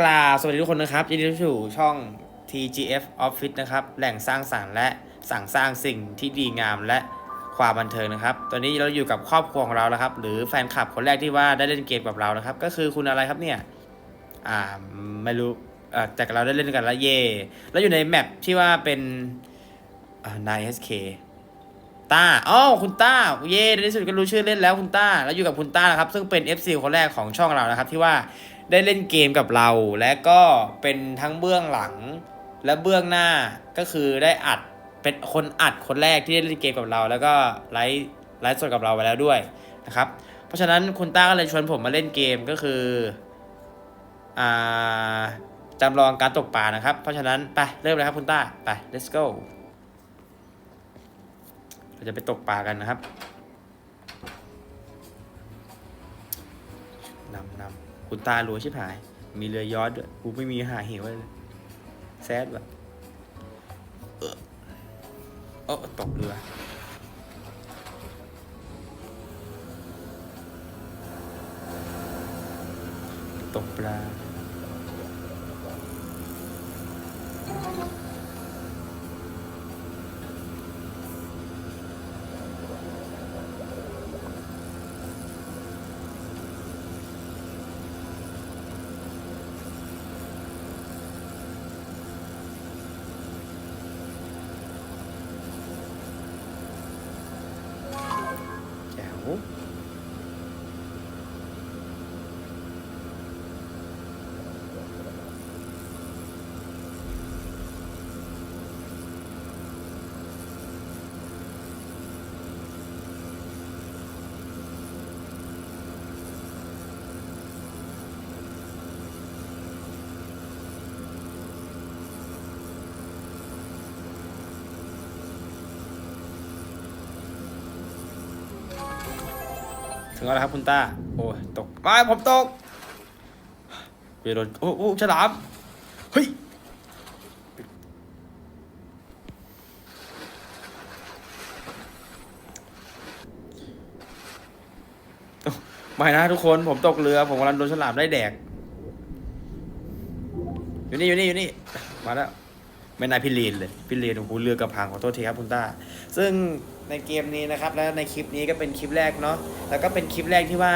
กราบสวัสดีทุกคนนะครับยินดีต้อนรับสู่ช่อง TGF Office นะครับ แหล่งสร้างสรรค์และสั่งสร้างสิ่งที่ดีงามและความบันเทิงนะครับ ตอนนี้เราอยู่กับครอบครัวของเราแล้วครับ หรือแฟนคลับคนแรกที่ว่าได้เล่นเกมกับเรานะครับ ก็คือคุณอะไรครับเนี่ย อ่า ไม่รู้อ่าแต่เราได้เล่นกันแล้วเย่แล้วอยู่ในแมปที่ว่าเป็นอ่า 9SK ต้าอ๋อคุณต้า เย่ในที่สุดก็รู้ชื่อเล่นแล้วคุณต้า แล้วอยู่กับคุณต้านะครับ ซึ่งเป็น FC คนแรกของช่องเรานะครับ ที่ว่า ได้เล่นเกมกับเรา และก็เป็นทั้งเบื้องหลังและเบื้องหน้าก็คือได้อัดเป็นคนอัดคนแรกที่ได้เล่นเกมกับเรา แล้วก็ไลฟ์ไลฟ์สดกับเราไปแล้วด้วยนะครับ เพราะฉะนั้นคุณต้าก็เลยชวนผมมาเล่นเกมก็คืออ่าจำลองการตกปลานะครับ เพราะฉะนั้นไปเริ่มเลยครับคุณต้าไป let's go เราจะไปตกปลากันนะครับ คุณตาหลวชิบหาย มีเรือยอดด้วยกูไม่มีหาเหวเลยแซดแบบเออเออตกเรือ ตกปลา แงแล้วครับคุณต้า โอ้ยตกไม่ผมตกไปโดนโอ้โอ้ฉลาม เฮ้ยไม่นะทุกคนผมตกเรือผมกำลังโดนฉลามได้แดก อยู่นี่อยู่นี่อยู่นี่ มาแล้ว ไม่นายพิเรนเลยพิเรนโอ้โหเรือกระพังขอโทษทีครับคุณต้า ซึ่งในเกมนี้นะครับ และในคลิปนี้ก็เป็นคลิปแรกเนาะแล้วก็เป็นคลิปแรกที่ว่า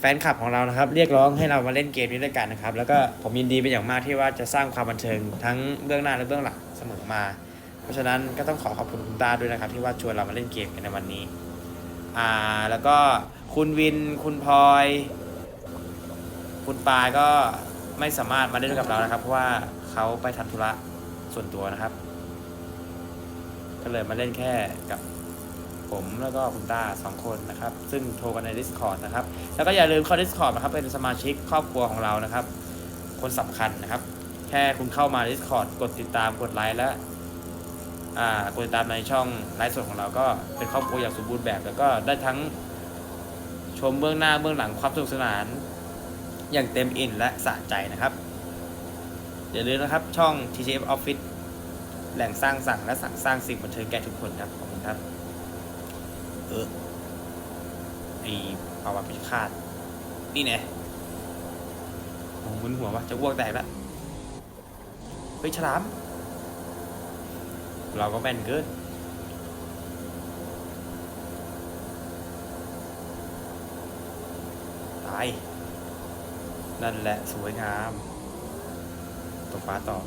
แฟนคลับของเรานะครับ เรียกร้องให้เรามาเล่นเกมนี้ด้วยกันนะครับ แล้วก็ผมยินดีเป็นอย่างมากที่ว่าจะสร้างความบันเทิงทั้งเบื้องหน้าและเบื้องหลังเสมอมา เพราะฉะนั้นก็ต้องขอขอบคุณคุณต้าด้วยนะครับ ที่ว่าชวนเรามาเล่นเกมกันในวันนี้อ่าแล้วก็คุณวินคุณพลอย คุณปายก็ไม่สามารถมาเล่นกับเรานะครับ เพราะว่าเขาไปทำธุระ ส่วนตัวนะครับ ก็เลยมาเล่นแค่กับผมแล้วก็คุณตาสองคนนะครับ ซึ่งโทรกันใน Discord นะครับ แล้วก็อย่าลืมเข้า Discord นะครับ เป็นสมาชิกครอบครัวของเรานะครับ คนสำคัญนะครับ แค่คุณเข้ามา Discord กดติดตามกดไลค์และกดติดตามในช่องไลฟ์สดของเราก็เป็นครอบครัวอย่างสมบูรณ์แบบ แล้วก็ได้ทั้งชมเบื้องหน้าเบื้องหลังความสนุกสนาน อย่างเต็มอิ่มและสะใจนะครับ อย่าลืมนะครับ ช่อง TGF Office แหล่งสร้างสรรค์และสั่งสร้างสิ่งบันเทิงแก่ทุกคนครับ ขอบคุณครับ เออไอภาวะพิฆาตนี่แน่โอ้มึนหัววะจะอ้วกแตกแล้วเฮ้ยฉลาม เราก็แม่นเกินตายนั่นแหละสวยงาม ตกปลาต่อ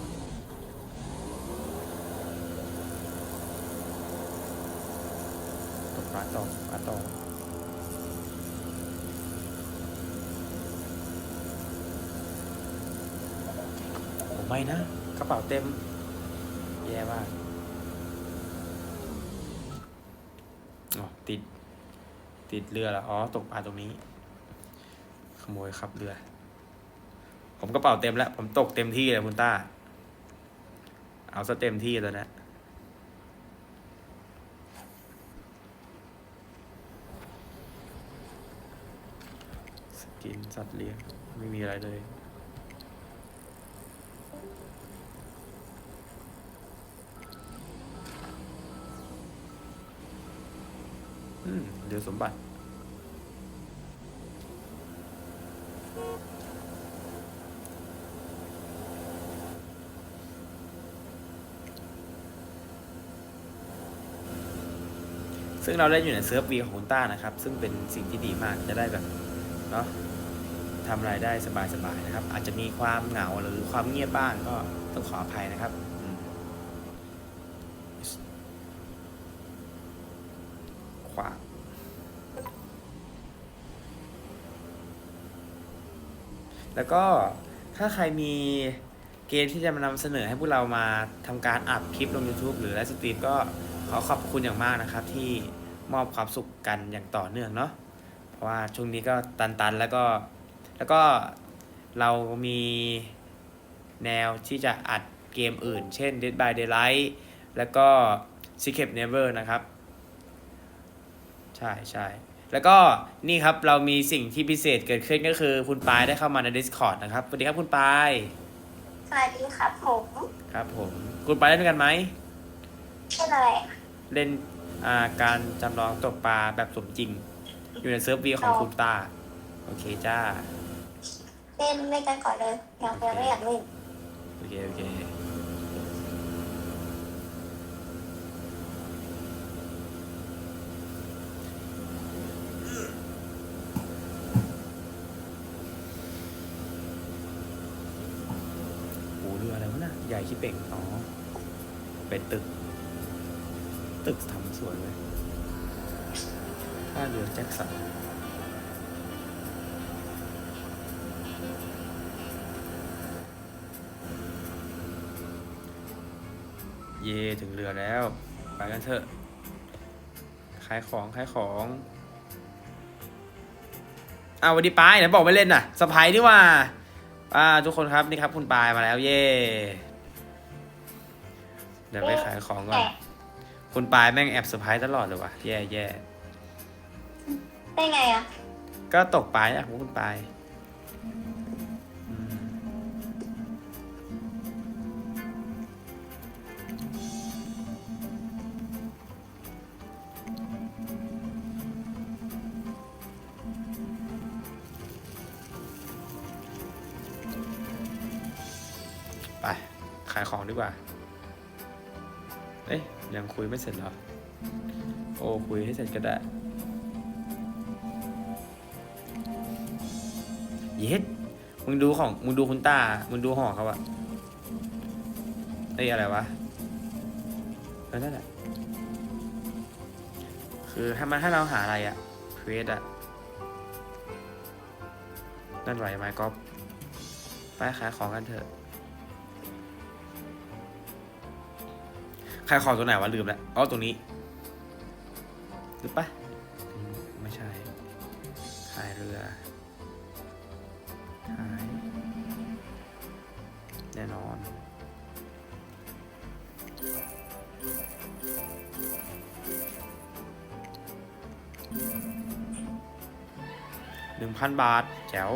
ตกปลาต่อปลาต่อผมไม่นะกระเป๋าเต็ม แย่มากอ๋อติด ติดเรือแล้วอ๋อ ตกปลาตรงนี้ ขโมยขับเรือ ผมกระเป๋าเต็มแล้ว ผมตกเต็มที่เลยคุณต้า เอาซะเต็มที่แล้วนะสกินสัตว์เลี้ยง ไม่มีอะไรเลยเดี๋ยวสมบัติ ซึ่งเราเล่นอยู่ในเซิร์ฟวีของคุณต้านะครับ ซึ่งเป็นสิ่งที่ดีมากจะได้แบบเนาะทำรายได้สบายๆนะครับ อาจจะมีความเหงาหรือความเงียบบ้างก็ต้องขออภัยนะครับขวาแล้วก็ถ้าใครมีเกมที่จะมานำเสนอให้พวกเรามาทำการอัดคลิปลง YouTube หรือไลฟ์สตรีมก็ อขอบคุณอย่างมากนะครับ ที่มอบความสุขกันอย่างต่อเนื่องเนาะเพราะว่าช่วงนี้ก็ตันๆแล้วก็ แล้วก็เรามีแนวที่จะอัดเกมอื่น เช่น Dead by Daylight แล้วก็ Secret Never นะครับ ใช่ใช่แล้วก็นี่ครับเรามีสิ่งที่พิเศษเกิดขึ้นก็คือคุณปายได้เข้ามาใน Discord นะครับสวัสดีครับคุณปายสวัสดีครับผม ครับผม คุณปายเล่นด้วยกันไหมชื่ออะไร เล่นอ่าการจำลองตกปลาแบบสมจริง อยู่ในเซิร์ฟวีของคุณตา โอเคจ้า เล่นเล่นกันก่อนเลยยังยังไม่อยากเล่นโอเค โอเคโหเรืออะไรวะน่ะใหญ่ชิเป่งอ๋อ เป็นตึก ตึกทำสวยเลยท่าเรือแจ็คสันเย่ถึงเรือแล้ว ไปกันเถอะ ขายของ ขายของอ้าวสวันดีปายไหนบอกไม่เล่นน่ะสไปนี่ว่าอ่าทุกคนครับนี่ครับคุณปายมาแล้วเย่เดี๋ยวไปขายของก่อน คุณปายแม่งแอบเซอร์ไพรส์ตลอดเลยวะแย่แย่ได้ไงอะ ก็ตกปลายอะของคุณปายอืมไปขายของดีกว่าเอ๊ะ ยังคุยไม่เสร็จเหรอ โอ้คุยให้เสร็จก็ได้ เย็ดมึงดูของ มึงดูคุณตา มึงดูห่อเขาอะไอ้อะไรวะเออนั่นแหละ คือให้มันให้เราหาอะไรอะเควสอะนั่นไหวไหมก๊อฟไปขายของกันเถอะ ขายขอตัวไหนวะลืมแล้วอ๋อตรงนี้หรือปะไม่ใช่ขายเรือขายแน่นอนหนึ่งพันบาทแจ๋ว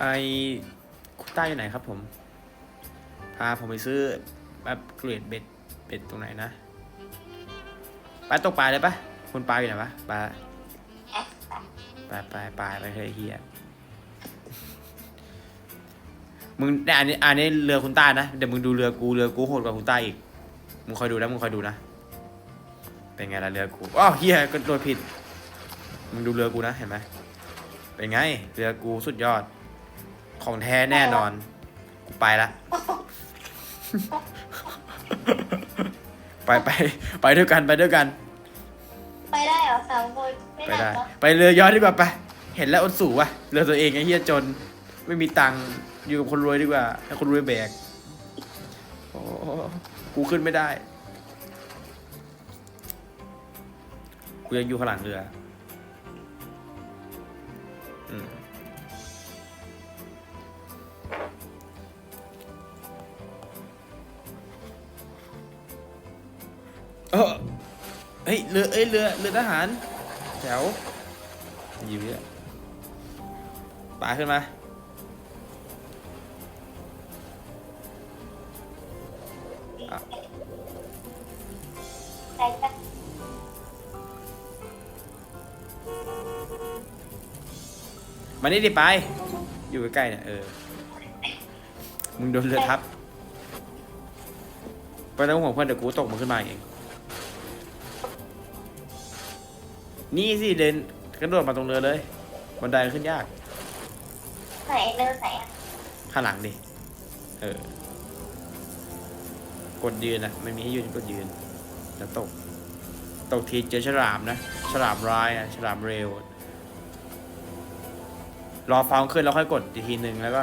ไอคุณต้าอยู่ไหนครับผม พาผมไปซื้อแบบเกรดเบ็ดเบ็ดตรงไหนนะไปตกปลาเลยปะคุณปลาอยู่ไหนปะปลาแอะไปไปไปไปไปเฮ้ยเฮียมึงเนี่ยอันนี้อันนี้เรือคุณต้านะเดี๋ยวมึงดูเรือกูเรือกูโหดกว่าคุณต้าอีกมึงคอยดูนะมึงคอยดูนะ เป็นไงล่ะเรือกูอ้าวเฮียก็โดนผิด มึงดูเรือกูนะเห็นไหมเป็นไง เรือกูสุดยอด ของแท้แน่นอน กูไปละ ไปไปไปด้วยกันไปด้วยกัน ไปได้เหรอสามคนไม่ไปหนักได้ เหรอไปเรือยอดดีกว่าไป เห็นแล้วอดสูวะเรือตัวเองไอ้เหี้ยจน ไม่มีตังค์อยู่กับคนรวยดีกว่าให้คนรวยแบก โอ้กูขึ้นไม่ได้ กูยังอยู่ข้างหลังเรืออื เออเฮ้ยเรือเอ้ยเรือเรือทหาร แถวอยู่เนี่ยปลาขึ้นมาวันมานี่ดิไป อยู่ใกล้ๆเนี่ยเออ มึงโดนเรือทับ ไปต้องห่วงเพื่อนเดี๋ยวกูตกมันขึ้นมาเอง นี่สิเดินกระโดดมาตรงเรือเลย บันไดขึ้นยาก ไหนเลิกไหนอะข้างหลังดิ เออ กดยืนนะไม่มีให้ยืนกดยืน แล้วตก ตกทีเจอฉลามนะ ฉลามร้ายนะฉลามเร็ว รอฟ้องขึ้นแล้วค่อยกดอีกทีหนึ่งแล้วก็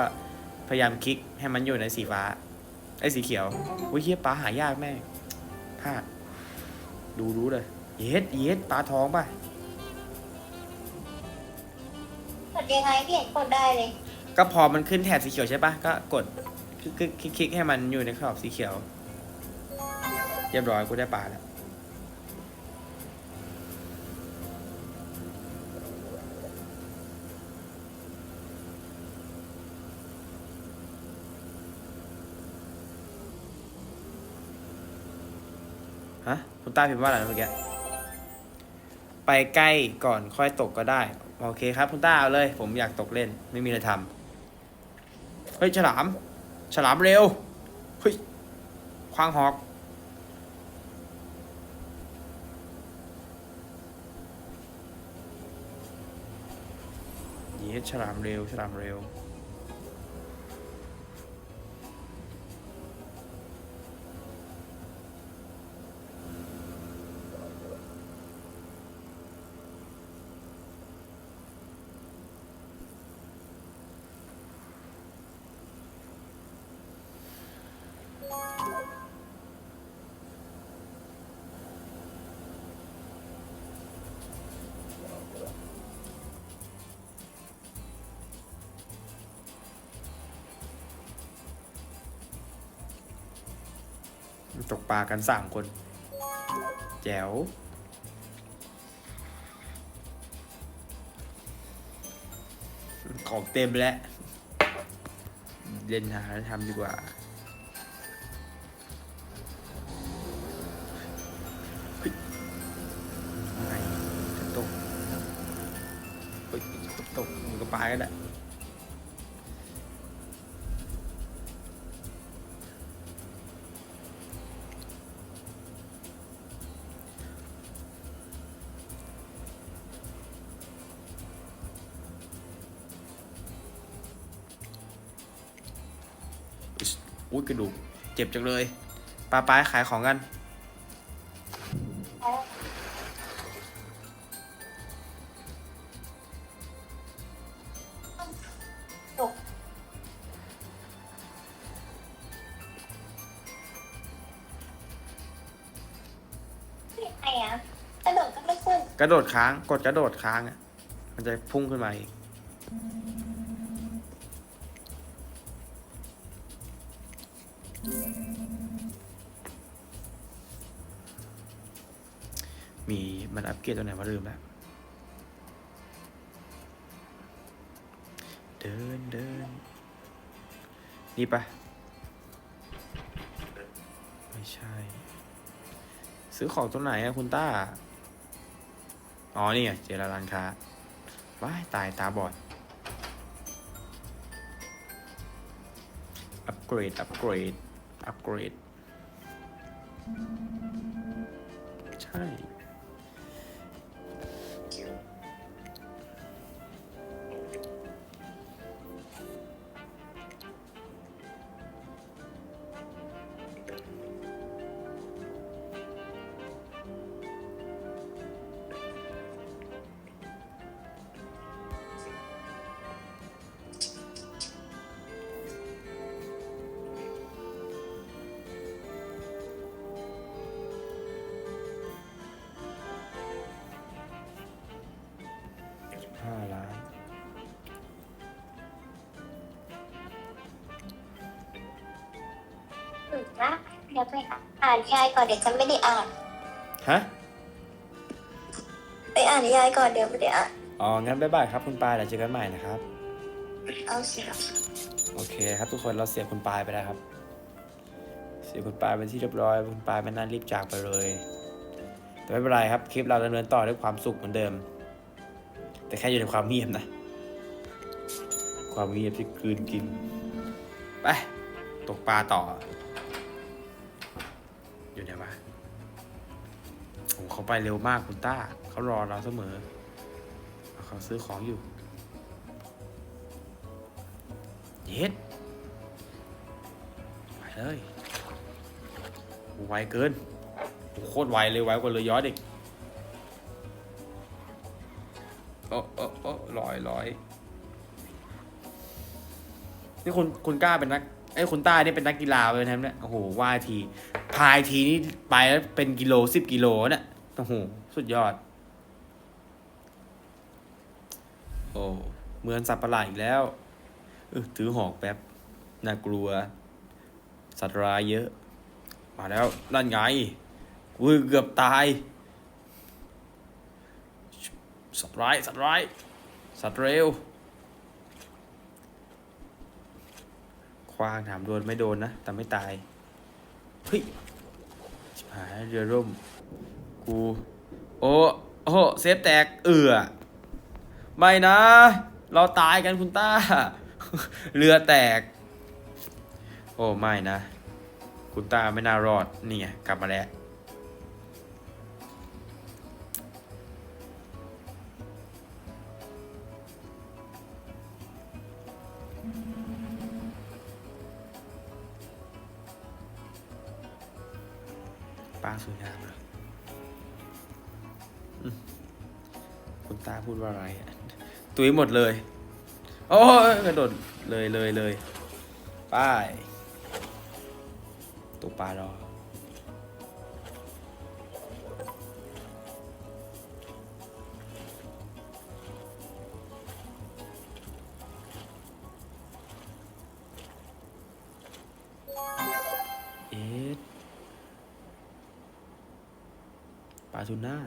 พยายามคลิกให้มันอยู่ในสีฟ้า ไอ้สีเขียวอุ้ยเฮียปลาหายากแม่งพลาด ดูรู้เลย เย็ดเย็ดปลาท้องป่ะ ดยังไงพี่เห็นกดได้เลยก็พอมันขึ้นแถบสีเขียวใช่ปะก็กดคลิกคลิกคลิกให้มันอยู่ในขอบสีเขียว เรียบร้อยกูได้ปลาแล้ว ฮะคุณต้าพิมพ์ว่าอะไรนะเมื่อกี้ ไปใกล้ก่อนค่อยตกก็ได้ โอเคครับคุณต้าเอาเลย ผมอยากตกเล่นไม่มีอะไรทำเฮ้ยฉลาม ฉลามเร็วเฮ้ยควางหอกเยสฉลามเร็วฉลามเร็ว ลากันสามคน แจ๋วของเต็มแล้วเล่นหาทำดีกว่าเฮ้ยไงจะตกเฮ้ยจะตกมันก็ปลายกันแกระดูกเจ็บจังเลยปลาปลายขายของกันแล้วตกยังไงอะกระโดดก็ไม่ขึ้นกระโดดค้าง กดกระโดดค้างอะ มันจะพุ่งขึ้นมาอีก มันอัปเกรดตัวไหนมาลืมแล้ว เดินเดินนี่ปะไม่ใช่ ซื้อของตัวไหนอะคุณต้า อ๋อ นี่ไงเจอแล้วร้านค้าว้ายตายตาบอด อัปเกรด อัปเกรด อัปเกรด ใช่ เดี๋ยวไปอ่านยายก่อนเดี๋ยวจะไม่ได้อ่าน ฮะ ไปอ่านยายก่อนเดี๋ยวไม่ได้อ่าน อ๋อ งั้นบ๊ายบายครับคุณปายเดี๋ยวเจอกันใหม่นะครับ เอาสิโอเคครับทุกคนเราเสียคุณปายไปแล้วครับ เสียคุณปายเป็นที่เรียบร้อยคุณปายเป็นนั้นรีบจากไปเลย แต่ไม่เป็นไรครับคลิปเราดำเนินต่อด้วยความสุขเหมือนเดิม แต่แค่อยู่ในความเงียบนะ ความเงียบที่กลืนกินไปตกปลาต่อ เขาไปเร็วมากคุณต้า เขารอเราเสมอ เขาซื้อของอยู่ เย็ดไปเลยไวเกินโคตรไวเลยไวกว่าเลยย้อนอีกโอ้โอ้โอ้ลอยลอยนี่คุณคุณกล้าเป็นนักไอ้คุณต้าเนี่ยเป็นนักกีฬาเลยนะเนี่ยโอ้โหว่ายที พายทีนี่ไปแล้วเป็นกิโลสิบกิโลเนี่ย โอ้โหสุดยอด โอ้เหมือนสัตว์ประหลาดอีกแล้วเออถือหอกแป๊บ น่ากลัว สัตว์ร้ายเยอะ มาแล้วนั่นไงกูเกือบตาย สัตว์ร้าย สัตว์ร้าย สัตว์เร็ว คว้างถามโดนไม่โดนนะ แต่ไม่ตาย เฮ้ยชิบหายเรือร่ม กู โอ้โอ้เซฟแตก เอือไม่นะ เราตายกันคุณต้า เรือแตก โอ้ ไม่นะ คุณต้าไม่น่ารอด นี่ไง กลับมาแล้ว ตุยหมดเลย โอ้ยกระโดดเลยเลยเลยป้ายตัวปลารอเอ็ดปลาทูน่า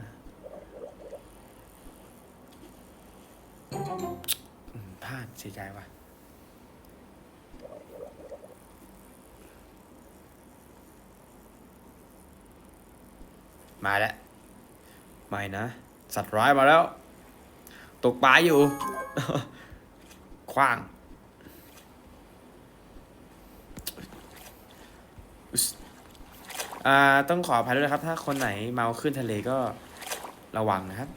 อืมพลาดเสียใจว่ะ มาแล้ว ไม่นะ สัตว์ร้ายมาแล้ว ตกปลาอยู่ คว้าง อ่า ต้องขออภัยด้วยนะครับ ถ้าคนไหนเมาขึ้นทะเลก็ระวังนะครับ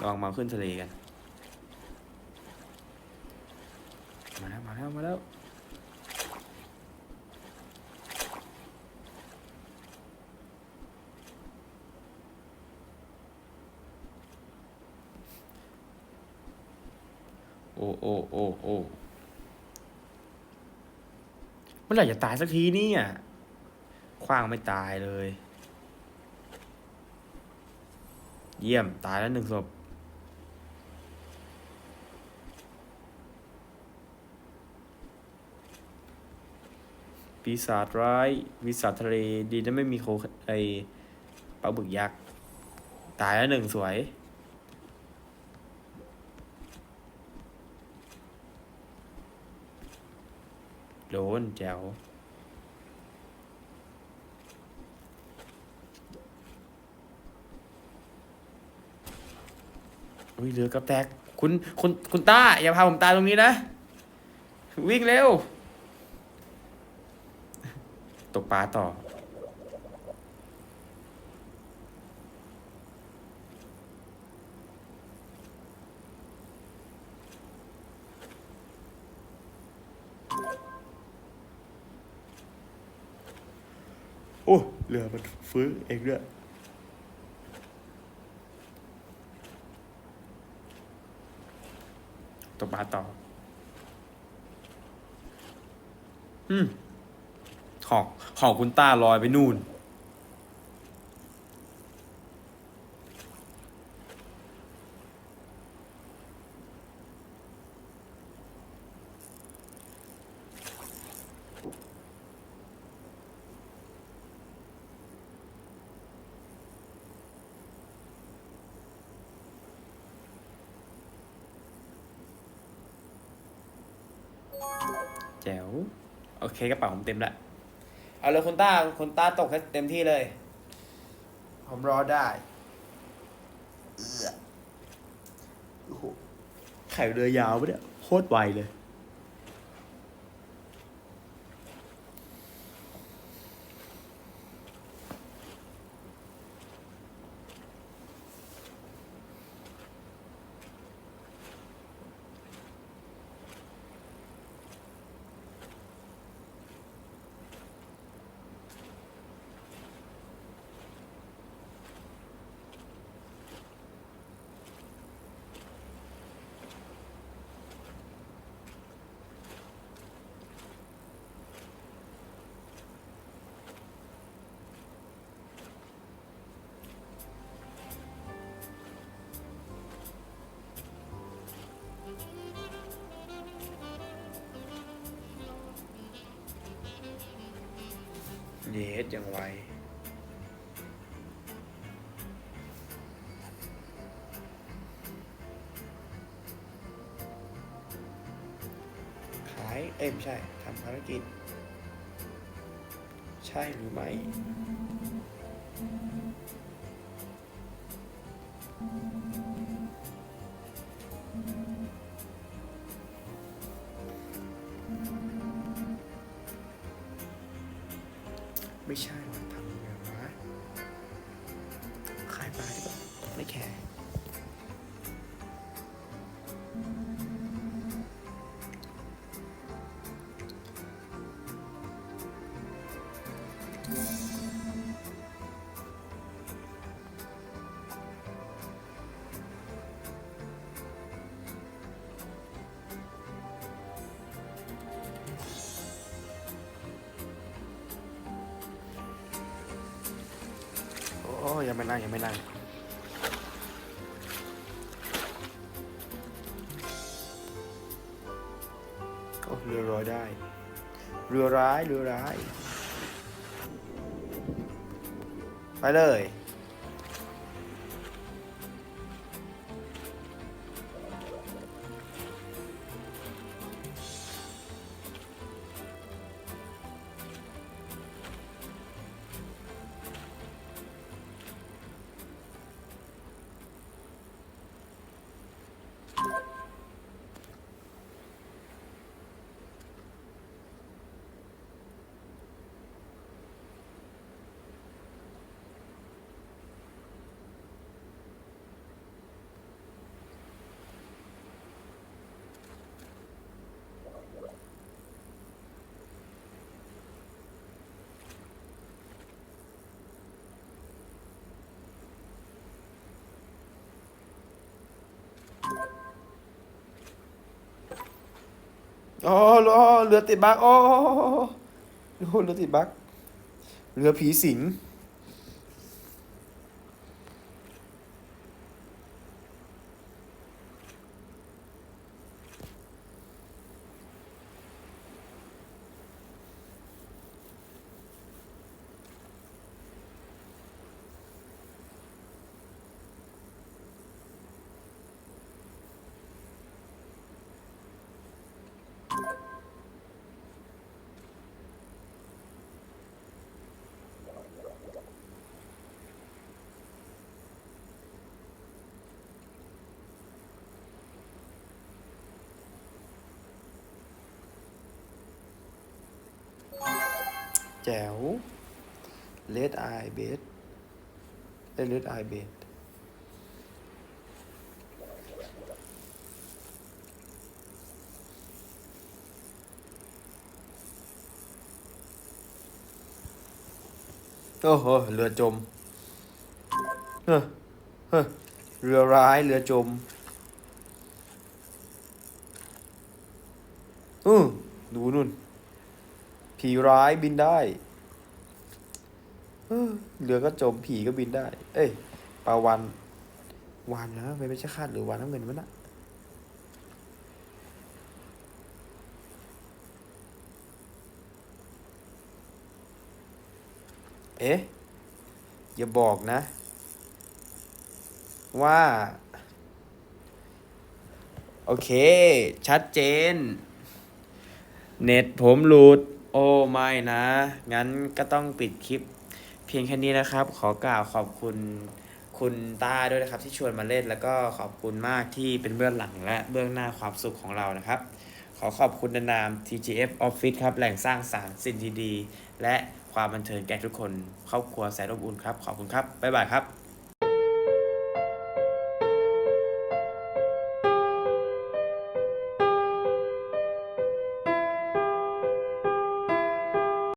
ระวังเมาขึ้นทะเลกัน มาแล้ว มาแล้ว โอ้โอ้โอ้โอ้เมื่อไหร่จะตายสักทีเนี่ยคว้างไม่ตายเลย เยี่ยมตายแล้วหนึ่งศพ ปีศาจร้าย วิสัตว์ทะเลดีนะไม่มีโคไอปลาบึกยักษ์ ตายแล้วหนึ่งสวย โดนแจ๋วอุ้ยเรือกับแตก คุณ คุณ คุณต้า อย่าพาผมตายตรงนี้นะ วิ่งเร็ว ตกปลาต่อ โอ้เรือมันฟื้นเองด้วยตกปลาต่อ อืม ของคุณต้าลอยไปนู่น แจ๋ว โอเคกระเป๋าผมเต็มแล้ว เอาเลยคุณต้าคุณต้าตกให้เต็มที่เลย ผมรอได้เอื้อโอ้โหไข่เรือยาวปะเนี่ยโคตรไวเลย เยสยังไวขาย เอ้ยไม่ใช่ทำภารกิจ ใช่หรือไม่ ไยังไม่นั่งยังไม่นั่งโอ้เรือรอยได้ เรือร้ายเรือร้าย ไปเลย อ๋อเรือเรือติดบักโอ้โหเรือติดบักเรือผีสิง แจ๋วเลดไอเบสเอ้เลดไอเบ ผีร้ายบินได้เรือก็จมผีก็บินได้ เอ้ยปลาวันวานนะไม่ใช่คาดหรือวานน้ำเงินมันอะเอ๊ะ อย่าบอกนะ ว่า โอเค ชัดเจน เน็ตผมหลุด โอ้ไม่นะ งั้นก็ต้องปิดคลิป เพียงแค่นี้นะครับ ขอกล่าวขอบคุณคุณต้าด้วยนะครับ ที่ชวนมาเล่นแล้วก็ขอบคุณมากที่เป็นเบื้องหลังและเบื้องหน้าความสุขของเรานะครับ ขอขอบคุณนนาม TGF Office ครับ แหล่งสร้างสารรค์สิ่งที่ดีและความบันเทิงแก่ทุกคน ครอบครัวแสนอบอุ่นครับ ขอบคุณครับ บ๊ายบายครับ